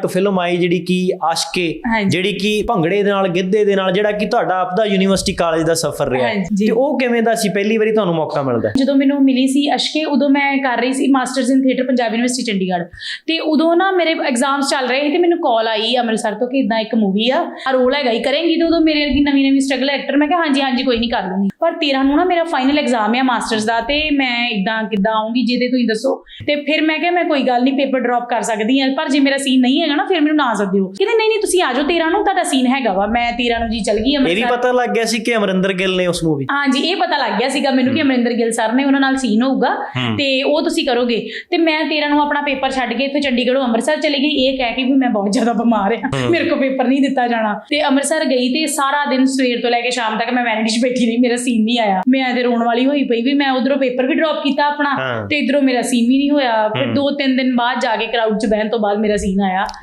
ਇੱਕ ਫਿਲਮ ਆਈ ਜਿਹੜੀ ਕਿ ਆਸ਼ਕੇ। ਜਿਹੜੀ ਕਿ ਭੰਗੜੇ ਦੇ ਨਾਲ ਗਿੱਧੇ ਦੇ ਨਾਲ ਜਿਹੜਾ ਕਿ ਤੁਹਾਡਾ ਆਪਦਾ ਯੂਨੀਵਰਸਿਟੀ ਕਾਲਜ ਦਾ ਸਫ਼ਰ ਰਿਹਾ। ਤੇ ਉਹ ਕਿਵੇਂ ਦਾ ਸੀ ਪਹਿਲੀ ਵਾਰੀ ਤੁਹਾਨੂੰ ਮੌਕਾ ਮਿਲਦਾ? ਜਦੋਂ ਮੈਨੂੰ ਮਿਲੀ ਸੀ ਅਸ਼ਕੇ ਉਦੋਂ ਮੈਂ ਕਰ ਰਹੀ ਸੀ masters in theatre Punjab university Chandigarh ਤੇ ਉਦੋਂ ਨਾ ਮੇਰੇ ਐਗਜ਼ਾਮਸ ਚੱਲ ਰਹੇ ਸੀ ਤੇ ਮੈਨੂੰ ਕਾਲ ਆਈ ਅੰਮ੍ਰਿਤਸਰ ਤੋਂ ਕਿ ਇਦਾਂ ਇੱਕ ਮੂਵੀ ਆ ਆ ਰੋਲ ਹੈਗਾ ਹੀ ਕਰੇਂਗੀ ਤੇ ਉਦੋਂ ਮੇਰੇ ਵਰਗੀ ਨਵੀਂ ਨਵੀਂ ਸਟਰਗਲ ਐਕਟਰ ਮੈਂ ਕਿਹਾ ਹਾਂਜੀ ਹਾਂਜੀ ਕੋਈ ਨਹੀਂ ਕਰ ਲੂੰਗੀ ਪਰ 13 ਨੂੰ ਨਾ ਮੇਰਾ ਫਾਈਨਲ ਐਗਜ਼ਾਮ ਹੈ ਮਾਸਟਰਸ ਦਾ ਤੇ ਮੈਂ ਇਦਾਂ ਕਿੱਦਾਂ ਆਉਂਗੀ ਜਿਹਦੇ ਤੁਸੀਂ ਦੱਸੋ ਤੇ ਫਿਰ ਮੈਂ ਕਿਹਾ ਮੈਂ ਕੋਈ ਗੱਲ ਨਹੀਂ ਪੇਪਰ ਡ੍ਰੌਪ ਕਰ ਸਕਦੀ ਹਾਂ ਪਰ ਜੇ ਮੇਰਾ ਸੀਨ ਨਹੀਂ ਹੈਗਾ ਨਾ ਫਿਰ ਮੈਨੂੰ ਨਾ ਸਕਦੇ ਹੋ ਕਹਿੰਦੇ ਨਹੀਂ ਨਹੀਂ ਤੁਸੀਂ ਆ ਜਾਓ 13 ਨੂੰ ਤੁਹਾਡਾ ਸੀਨ ਹੈਗਾ ਵਾ। ਮੈਂ 13 ਨੂੰ ਜੀ ਚਲ ਗਈ ਇਹ ਵੀ ਪਤਾ ਲੱਗ ਗਿਆ ਸੀ ਕਿ ਅਮਰਿੰਦਰ ਗਿੱਲ ਨੇ ਉਸ ਮੂਵੀ ਹਾਂਜੀ ਇਹ ਪਤਾ ਲੱਗ ਗਿਆ ਸੀਗਾ ਮੈਨੂੰ ਕਿ ਅਮਰਿੰਦਰ ਗਿੱਲ ਸਰ ਨੇ ਉਹਨਾਂ ਨਾਲ ਸੀਨ ਹੋਊਗਾ। ਤੇ ਉਹ ਤੁਸੀਂ ਕਰੋਗੇ। ਤੇ ਮੈਂ 13 ਨੂੰ ਆਪਣਾ ਪੇਪਰ ਛੱਡ ਕੇ ਇੱਥੇ ਚੰਡੀਗੜ੍ਹੋਂ ਅੰਮ੍ਰਿਤਸਰ ਚਲੀ ਗਈ। ਇਹ ਕਹਿ ਕੇ ਵੀ ਮੈਂ ਬਹੁਤ ਜ਼ਿਆਦਾ ਬਿਮਾਰ ਹਾਂ ਹੂੰ। ਮੇਰੇ ਕੋਲ ਪੇਪਰ ਨਹੀਂ ਦਿੱਤਾ ਜਾਣਾ। ਤੇ ਅੰਮ੍ਰਿਤਸਰ ਗਈ ਤੇ ਸਾਰਾ ਦਿਨ ਸਵੇਰ ਤੋਂ ਲੈ ਕੇ ਸ਼ਾਮ ਤੱਕ ਮੈਂ ਵੈਨਿਟੀ 'ਚ ਬੈਠੀ ਰਹੀ। ਮੇਰਾ ਸੀਨ ਨਹੀਂ ਆਇਆ। ਮੈਂ ਤੇ ਰੋਣ ਵਾਲੀ ਹੋਈ ਪਈ ਵੀ ਮੈਂ ਉਧਰੋਂ ਪੇਪਰ ਵੀ ਡ੍ਰੌਪ ਕੀਤਾ ਆਪਣਾ। ਤੇ ਇਧਰੋਂ ਮੇਰਾ ਸੀਨ ਵੀ ਨਹੀਂ ਹੋਇਆ। ਫਿਰ ਹੂੰ। ਦੋ ਤਿੰਨ ਦਿਨ ਬਾਅਦ ਜਾ ਕੇ ਕਰਾਊਡ 'ਚ ਬਹਿਣ ਤੋਂ ਬਾਅਦ ਮੇਰਾ ਸੀਨ ਆਇਆ।